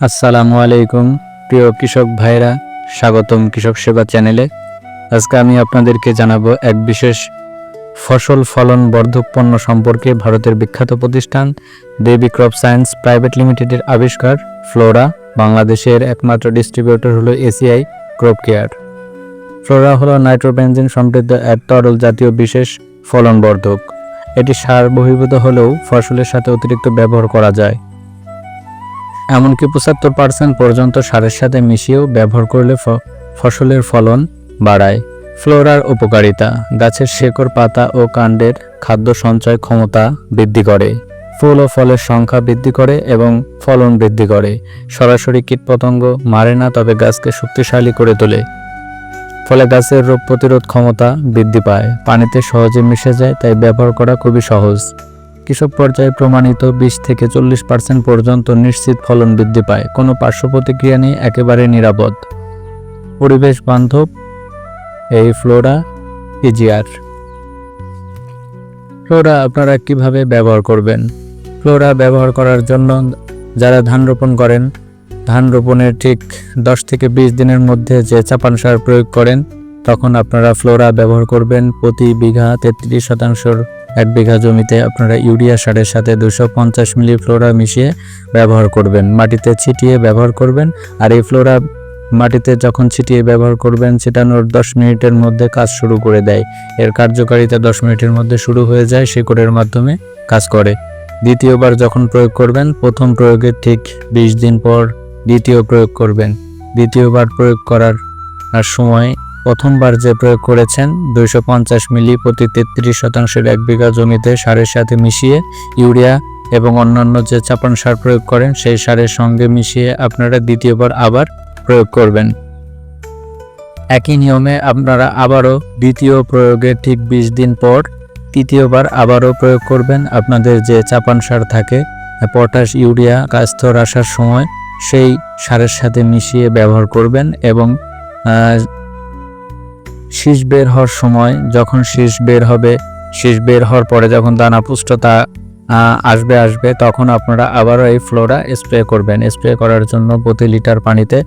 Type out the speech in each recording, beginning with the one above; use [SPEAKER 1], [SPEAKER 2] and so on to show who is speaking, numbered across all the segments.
[SPEAKER 1] আসসালামু আলাইকুম, প্রিয় কৃষক ভাইরা, স্বাগতম কৃষক সেবা চ্যানেলে। আজকে আমি আপনাদেরকে জানাব এক বিশেষ ফসল ফলন বর্ধক পণ্য সম্পর্কে ভারতের বিখ্যাত প্রতিষ্ঠান দেবী ক্রপ সায়েন্স প্রাইভেট লিমিটেডের আবিষ্কার ফ্লোরা, বাংলাদেশের একমাত্র ডিস্ট্রিবিউটর হলো এসিআই ক্রপ কেয়ার। ফ্লোরা হলো নাইট্রোবেনজিন সমৃদ্ধ এক তরল জাতীয় বিশেষ ফলন বর্ধক। এটি সার বহির্ভূত হলেও ফসলের সাথে অতিরিক্ত ব্যবহার করা যায়। এমনকি পঁচাত্তর পার্সেন্ট পর্যন্ত সারের সাথে মিশিয়েও ব্যবহার করলে ফসলের ফলন বাড়ায়। ফ্লোরার উপকারিতা, গাছের শেকড়, পাতা ও কাণ্ডের খাদ্য সঞ্চয় ক্ষমতা বৃদ্ধি করে। ফুল ও ফলের সংখ্যা বৃদ্ধি করে এবং ফলন বৃদ্ধি করে। সরাসরি কীটপতঙ্গ মারে না, তবে গাছকে শক্তিশালী করে তোলে। ফলে গাছের রোগ প্রতিরোধ ক্ষমতা বৃদ্ধি পায়। পানিতে সহজে মিশে যায়, তাই ব্যবহার করা খুবই সহজ। কৃষক পর্যায়ে প্রমাণিত বিশ থেকে চল্লিশ পার্সেন্ট পর্যন্ত নিশ্চিত ফলন বৃদ্ধি পায়। কোনো পার্শ্ব প্রতিক্রিয়া নেই, একেবারে নিরাপদ। পরিবেশ বান্ধব, এই ফ্লোরা ইজিআর। ফ্লোরা আপনারা কীভাবে ব্যবহার করবেন? ফ্লোরা ব্যবহার করার জন্য যারা ধান রোপণ করেন, ধান রোপণের ঠিক দশ থেকে বিশ দিনের মধ্যে যে চাপান সার প্রয়োগ করেন, তখন আপনারা ফ্লোরা ব্যবহার করবেন প্রতি বিঘা তেত্রিশ শতাংশর এক বিঘা জমিতে আপনারা ইউরিয়া সারের সাথে দুশো পঞ্চাশ মিলি ফ্লোরা মিশিয়ে ব্যবহার করবেন। মাটিতে ছিটিয়ে ব্যবহার করবেন। আর এই ফ্লোরা মাটিতে যখন ছিটিয়ে ব্যবহার করবেন ছিটানোর দশ মিনিটের মধ্যে কাজ শুরু করে দেয়। এর কার্যকারিতা দশ মিনিটের মধ্যে শুরু হয়ে যায় শিকড়ের মাধ্যমে কাজ করে। দ্বিতীয়বার যখন প্রয়োগ করবেন, প্রথম প্রয়োগের ঠিক বিশ দিন পর দ্বিতীয় প্রয়োগ করবেন। দ্বিতীয়বার প্রয়োগ করার সময় প্রথমবার যে প্রয়োগ করেছেন, দুইশো পঞ্চাশ মিলি প্রতি তেত্রিশ শতাংশের এক বিঘা জমিতে সারের সাথে মিশিয়ে ইউরিয়া এবং অন্যান্য যে চাপান সার প্রয়োগ করেন, সেই সারের সঙ্গে মিশিয়ে আপনারা দ্বিতীয়বার আবার প্রয়োগ করবেন। একই নিয়মে আপনারা আবারও দ্বিতীয় প্রয়োগের ঠিক বিশ দিন পর তৃতীয়বার আবারও প্রয়োগ করবেন। আপনাদের যে চাপান সার থাকে, পটাশ, ইউরিয়া, কাস্তর আসার সময় সেই সারের সাথে মিশিয়ে ব্যবহার করবেন এবং শীষ বের হওয়ার সময় যখন শীষ বের হবে, শীষ বের হওয়ার পরে যখন দানা পুষ্টতা আসবে আসবে, তখন আপনারা আবারও এই ফ্লোরা স্প্রে করবেন। স্প্রে করার জন্য প্রতি লিটার পানিতে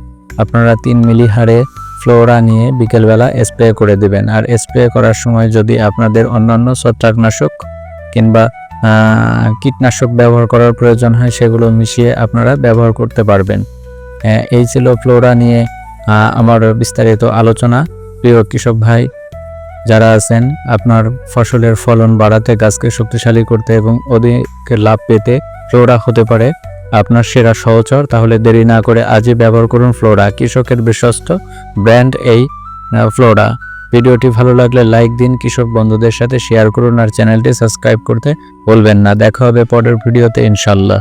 [SPEAKER 1] আপনারা তিন মিলি হারে ফ্লোরা নিয়ে বিকেলবেলা স্প্রে করে দেবেন। আর স্প্রে করার সময় যদি আপনাদের অন্যান্য ছত্রাকনাশক কিংবা কীটনাশক ব্যবহার করার প্রয়োজন হয়, সেগুলো মিশিয়ে আপনারা ব্যবহার করতে পারবেন। এই ছিল ফ্লোরা নিয়ে আমার বিস্তারিত আলোচনা। প্রিয় কৃষক ভাই, যারা আছেন, আপনার ফসলের ফলন বাড়াতে, গাছকে শক্তিশালী করতে এবং অধিক লাভ পেতে ফ্লোরা হতে পারে। আপনার সেরা সহচর, তাহলে দেরি না করে আজই ব্যবহার করুন ফ্লোরা, কৃষকের বিশ্বস্ত ব্র্যান্ড এই ফ্লোরা। ভিডিওটি ভালো লাগলে লাইক দিন, কৃষক বন্ধুদের সাথে শেয়ার করুন আর চ্যানেলটি সাবস্ক্রাইব করতে ভুলবেন না। দেখা হবে পরের ভিডিওতে ইনশাল্লাহ